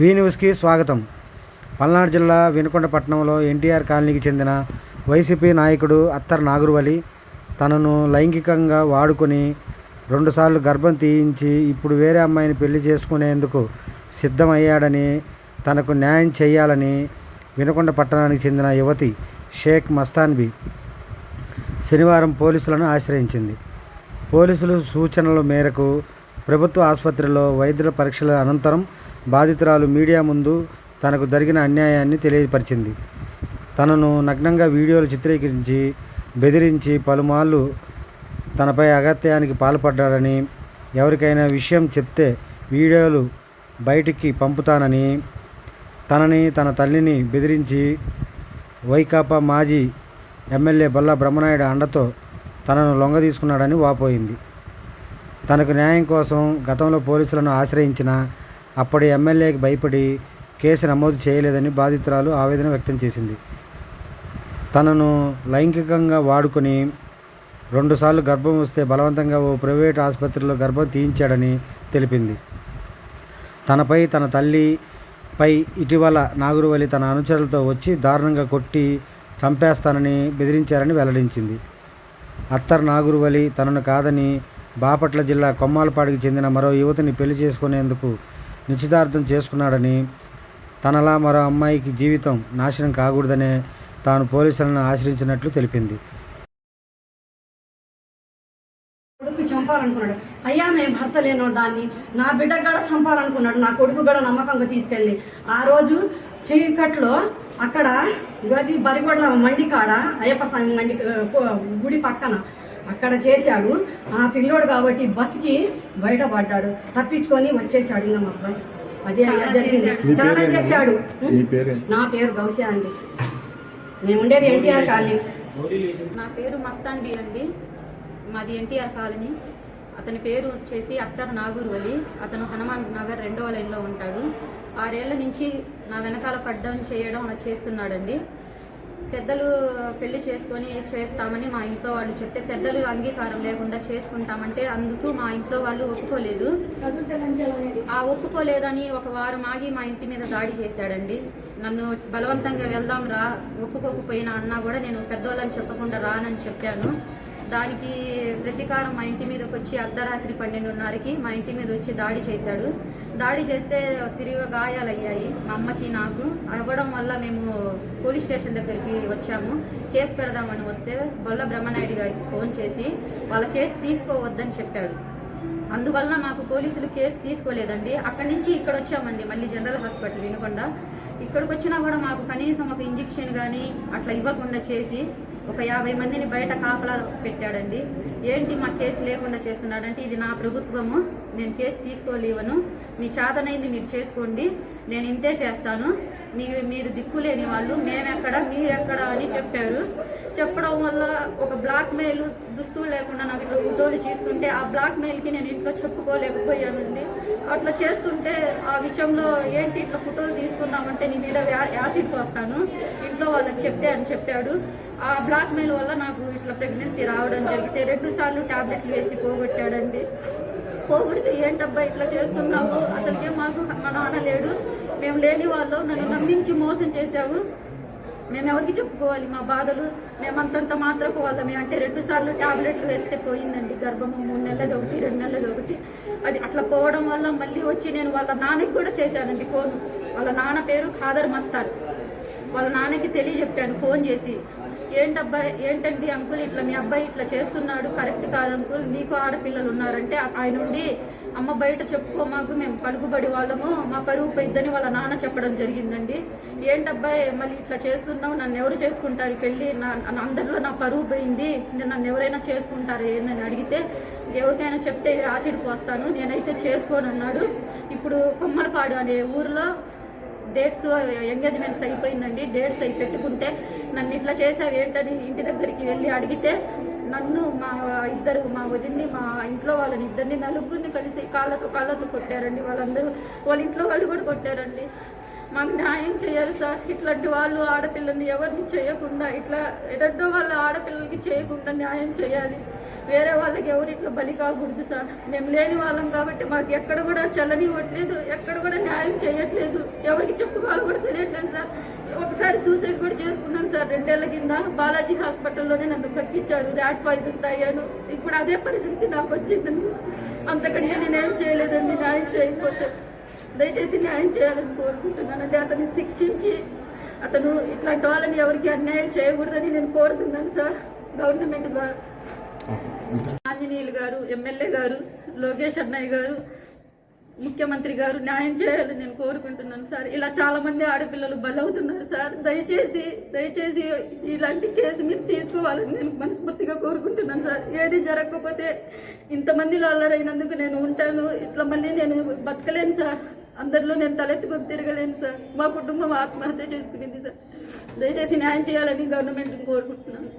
వి న్యూస్కి స్వాగతం. పల్నాడు జిల్లా వినుకొండపట్నంలో ఎన్టీఆర్ కాలనీకి చెందిన వైసీపీ నాయకుడు అత్తర్ నాగురువలి తనను లైంగికంగా వాడుకొని రెండుసార్లు గర్భం తీయించి ఇప్పుడు వేరే అమ్మాయిని పెళ్ళి చేసుకునేందుకు సిద్ధమయ్యాడని తనకు న్యాయం చేయాలని వినుకొండ పట్టణానికి చెందిన యువతి షేక్ మస్తాన్బీ శనివారం పోలీసులను ఆశ్రయించింది. పోలీసులు సూచనల మేరకు ప్రభుత్వ ఆసుపత్రిలో వైద్యుల పరీక్షల అనంతరం బాధితురాలు మీడియా ముందు తనకు జరిగిన అన్యాయాన్ని తెలియపరిచింది. తనను నగ్నంగా వీడియోలు చిత్రీకరించి బెదిరించి పలుమార్లు తనపై అగత్యానికి పాల్పడ్డాడని ఎవరికైనా విషయం చెప్తే వీడియోలు బయటికి పంపుతానని తనని తన తల్లిని బెదిరించి వైకాపా మాజీ ఎమ్మెల్యే బొల్ల బ్రహ్మనాయుడు అండతో తనను లొంగ తీసుకున్నాడని వాపోయింది. తనకు న్యాయం కోసం గతంలో పోలీసులను ఆశ్రయించిన అప్పటి ఎమ్మెల్యేకి భయపడి కేసు నమోదు చేయలేదని బాధితురాలు ఆవేదన వ్యక్తం చేసింది. తనను లైంగికంగా వాడుకొని రెండుసార్లు గర్భం వస్తే బలవంతంగా ఓ ప్రైవేట్ ఆసుపత్రిలో గర్భం తీయించాడని తెలిపింది. తనపై తన తల్లిపై ఇటీవల నాగురువలి తన అనుచరులతో వచ్చి దారుణంగా కొట్టి చంపేస్తానని బెదిరించారని వెల్లడించింది. అత్తర్ నాగురువలి తనను కాదని బాపట్ల జిల్లా కొమ్మాలపాడికి చెందిన మరో యువతిని పెళ్ళి చేసుకునేందుకు నిశ్చితార్థం చేసుకున్నాడని తనలా మరో అమ్మాయికి జీవితం నాశనం కాకూడదనే తాను పోలీసులను ఆశ్రయించినట్లు తెలిపింది. కొడుకు చంపాలనుకున్నాడు. అయ్యా నేను భర్త లేనో దాన్ని. నా బిడ్డ కూడా చంపాలనుకున్నాడు. నా కొడుకు కూడా నమ్మకంగా తీసుకెళ్ళి. ఆ రోజు చీకట్లో అక్కడ గది బరిగొడ్ల మండి కాడ అయ్యప్ప స్వామి మండి గుడి పక్కన అక్కడ చేశాడు. ఆ పిల్లోడు కాబట్టి బతికి బయటపడ్డాడు. తప్పించుకొని వచ్చేసాడు ఇంకా మా అబ్బాయి. అదే అయ్యా జరిగింది. చాలా చేశాడు. మీ పేరే నా పేరు గౌసే అండి. మేము ఉండేది ఎన్టీఆర్ కాలనీ. నా పేరు మస్తాన్ బీ అండి. మాది ఎన్టీఆర్ కాలనీ. అతని పేరు వచ్చేసి అక్తర్ నాగూర్ వలి అతను హనుమాన్ నగర్ రెండవ లైన్లో ఉంటాడు. ఆరేళ్ళ నుంచి నా వెనకాల పడ్డం చేయడం అలా చేస్తున్నాడండి. పెద్దలు పెళ్ళి చేసుకొని చేస్తామని మా ఇంట్లో వాళ్ళు చెప్తే పెద్దలు అంగీకారం లేకుండా చేసుకుంటామంటే అందుకు మా ఇంట్లో వాళ్ళు ఒప్పుకోలేదు. ఆ ఒప్పుకోలేదని ఒక వారం ఆగి మా ఇంటి మీద దాడి చేశాడండి. నన్ను బలవంతంగా వెళ్దాం రా ఒప్పుకోకపోయినా అన్నా కూడా నేను పెద్దోళ్ళని చెప్పకుండా రానని చెప్పాను. దానికి ప్రతీకారం మా ఇంటి మీదకి వచ్చి అర్ధరాత్రి పన్నెండున్నరకి మా ఇంటి మీద వచ్చి దాడి చేశాడు. దాడి చేస్తే తిరిగి గాయాలయ్యాయి మా అమ్మకి నాకు అవ్వడం వల్ల మేము పోలీస్ స్టేషన్ దగ్గరికి వచ్చాము. కేసు పెడదామని వస్తే బొల్ల బ్రహ్మనాయుడు గారికి ఫోన్ చేసి వాళ్ళ కేసు తీసుకోవద్దని చెప్పాడు. అందువల్ల మాకు పోలీసులు కేసు తీసుకోలేదండి. అక్కడి నుంచి ఇక్కడ వచ్చామండి మళ్ళీ జనరల్ హాస్పిటల్ వినకుండా. ఇక్కడికి వచ్చినా కూడా మాకు కనీసం ఒక ఇంజెక్షన్ కానీ అట్లా ఇవ్వకుండా చేసి ఒక యాభై మందిని బయట కాపలా పెట్టాడండి. ఏంటి మా కేసు లేకుండా చేస్తున్నాడంటే ఇది నా ప్రభుత్వము. నేను కేసు తీసుకోలేవను. మీ చేతనైంది మీరు చేసుకోండి. నేను ఇంతే చేస్తాను. మీ మీరు దిక్కులేని వాళ్ళు మేమెక్కడ మీరెక్కడ అని చెప్పారు. చెప్పడం వల్ల ఒక బ్లాక్ మెయిల్ దుస్తులు లేకుండా నాకు ఇట్లా ఫోటోలు తీసుకుంటే ఆ బ్లాక్ మెయిల్కి నేను ఇంట్లో చెప్పుకోలేకపోయానండి. అట్లా చేస్తుంటే ఆ విషయంలో ఏంటి ఇట్లా ఫోటోలు తీసుకున్నామంటే నీ మీద యా- యాసిడ్ పోస్తాను ఇంట్లో వాళ్ళకి చెప్తే అని చెప్పాడు. ఆ బ్లాక్ మెయిల్ వల్ల నాకు ఇట్లా ప్రెగ్నెన్సీ రావడం జరిగితే రెండు సార్లు టాబ్లెట్లు వేసి పోగొట్టాడండి. పోగొడితే ఏంటబ్బా ఇట్లా చేస్తున్నావు? అసలుకే మాకు మా నాన్న లేడు. మేము లేని వాళ్ళు. నన్ను నమ్మించి మోసం చేశావు. మేము ఎవరికి చెప్పుకోవాలి? మా బాధలు మేమంతంత మాత్రకు వాళ్ళమే. అంటే రెండు సార్లు టాబ్లెట్లు వేస్తే పోయిందండి గర్భము. మూడు నెలలది ఒకటి రెండు నెలలది ఒకటి. అది అట్లా పోవడం వల్ల మళ్ళీ వచ్చి నేను వాళ్ళ నాన్నకి కూడా చేశానండి ఫోన్. వాళ్ళ నాన్న పేరు ఖాదర్ మస్తాన్. వాళ్ళ నాన్నకి తెలియజెప్పాను ఫోన్ చేసి. ఏంటబ్బా ఏంటండి అంకుల్ ఇట్లా మీ అబ్బాయి ఇట్లా చేస్తున్నాడు? కరెక్ట్ కాదు అంకుల్. మీకు ఆడపిల్లలు ఉన్నారంటే ఆయన ఉండి అమ్మ బయట చెప్పుకో మాకు మేము పలుకుబడి వాళ్ళము మా పరువు పోయిద్దని వాళ్ళ నాన్న చెప్పడం జరిగిందండి. ఏంటబ్బాయి మళ్ళీ ఇట్లా చేస్తున్నావు? నన్ను ఎవరు చేసుకుంటారు? పెళ్ళి నా అందరిలో నా పరువు పోయింది. నన్ను ఎవరైనా చేసుకుంటారు ఏందని అడిగితే ఎవరికైనా చెప్తే యాసిడ్ పోస్తాను. నేనైతే చేసుకోను అన్నాడు ఇప్పుడు కొమ్మలపాడు అనే ఊరిలో డేట్స్ ఎంగేజ్మెంట్స్ అయిపోయిందండి. డేట్స్ అయి పెట్టుకుంటే నన్ను ఇట్లా చేసావు ఏంటని ఇంటి దగ్గరికి వెళ్ళి అడిగితే నన్ను మా ఇద్దరు మా వదిన్ని మా ఇంట్లో వాళ్ళని ఇద్దరిని నలుగురిని కలిసి కాళ్ళతో కాళ్ళతో కొట్టారండి. వాళ్ళందరూ వాళ్ళ ఇంట్లో వాళ్ళు కూడా కొట్టారండి. మాకు న్యాయం చేయాలి సార్. ఇట్లాంటి వాళ్ళు ఆడపిల్లల్ని ఎవరిని చేయకుండా ఇట్లా ఎటో వాళ్ళ ఆడపిల్లలకి చేయకుండా న్యాయం చేయాలి. వేరే వాళ్ళకి ఎవరు ఇట్లా బలి కాకూడదు సార్. మేము లేని వాళ్ళం కాబట్టి మాకు ఎక్కడ కూడా చల్లనివ్వట్లేదు ఎక్కడ కూడా న్యాయం చేయట్లేదు. ఎవరికి చెప్పుకోవాలి కూడా తెలియట్లేదు సార్. ఒకసారి సూసైడ్ కూడా చేసుకున్నాను సార్ రెండేళ్ళ కింద. బాలాజీ హాస్పిటల్లోనే నన్ను కక్కిచ్చారు ర్యాట్ పాయిజన్ తాగాను. ఇప్పుడు అదే పరిస్థితి నాకు వచ్చిందండి అంతకంటే నేనేం చేయలేదండి న్యాయం చేయకపోతే. దయచేసి న్యాయం చేయాలని కోరుకుంటున్నానండి అతన్ని శిక్షించి అతను ఇట్లాంటి వాళ్ళని ఎవరికి అన్యాయం చేయకూడదని నేను కోరుతున్నాను సార్. గవర్నమెంట్ ద్వారా. ఆంజనేయులు గారు ఎమ్మెల్యే గారు లోకేష్ అన్నయ్య గారు ముఖ్యమంత్రి గారు న్యాయం చేయాలని నేను కోరుకుంటున్నాను సార్. ఇలా చాలామంది ఆడపిల్లలు బలవుతున్నారు సార్. దయచేసి దయచేసి ఇలాంటి కేసు మీరు తీసుకోవాలని నేను మనస్ఫూర్తిగా కోరుకుంటున్నాను సార్. ఏది జరగకపోతే ఇంతమందిలో అల్లరైనందుకు నేను ఉంటాను. ఇట్లా మళ్ళీ నేను బతకలేను సార్. అందరిలో నేను తలెత్తుకొని తిరగలేను సార్. మా కుటుంబం ఆత్మహత్య చేసుకునేది సార్. దయచేసి న్యాయం చేయాలని గవర్నమెంట్ని కోరుకుంటున్నాను.